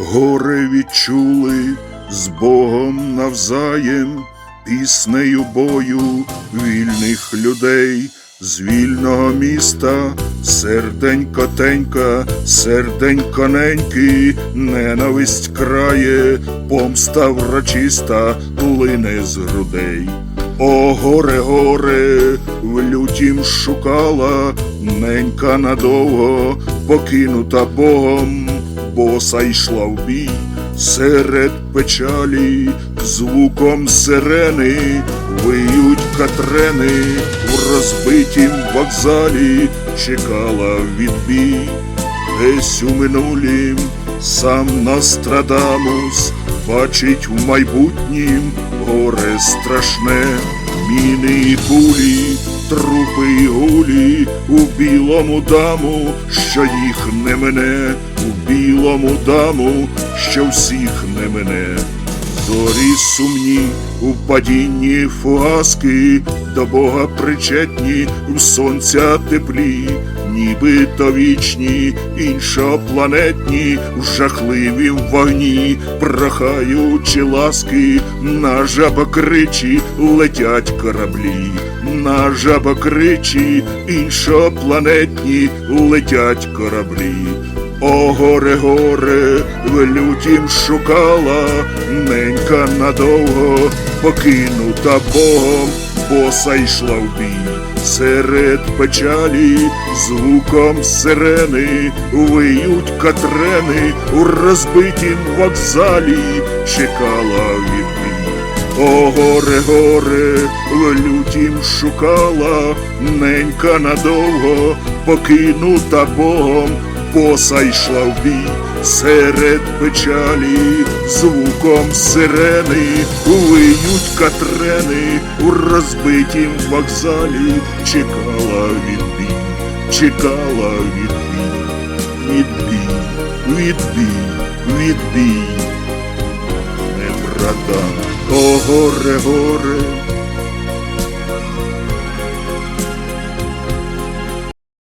Горе відчули з Богом навзаєм, піснею бою вільних людей, з вільного міста, серденько тенька, серденько неньки, ненависть крає, помста врочиста лине з грудей. О, горе, горе, в лютім шукала, ненька надовго, покинута Богом, боса йшла в бій, серед печалі, звуком сирени, виють катрени, в розбитім вокзалі чекала відбій. Десь у минулім сам Нострадамус бачить в майбутнім горе страшне, міни і кулі, трупи і гулі у білому даму, що їх не мене, у білому даму, що всіх не мене. Зорі сумні у падінні фугаски, до Бога причетні в сонця теплі, нібито вічні, іншопланетні, в жахливім вогні, прохаючи ласки, на жабокричі летять кораблі, на жабокричі, іншопланетні летять кораблі. О, горе, горе, в лютім шукала, ненька надовго, покинута Богом, боса йшла в бій. Серед печалі, звуком сирени, виють катрени, у розбитім вокзалі чекала відбій. О, горе, горе, в лютім шукала, ненька надовго, покинута Богом, боса йшла в бій, серед печалі, звуком сирени, виють катрени, у розбитім вокзалі. Чекала відбій, чекала відбій, відбій, відбій, відбій. Не брата, о горе, горе,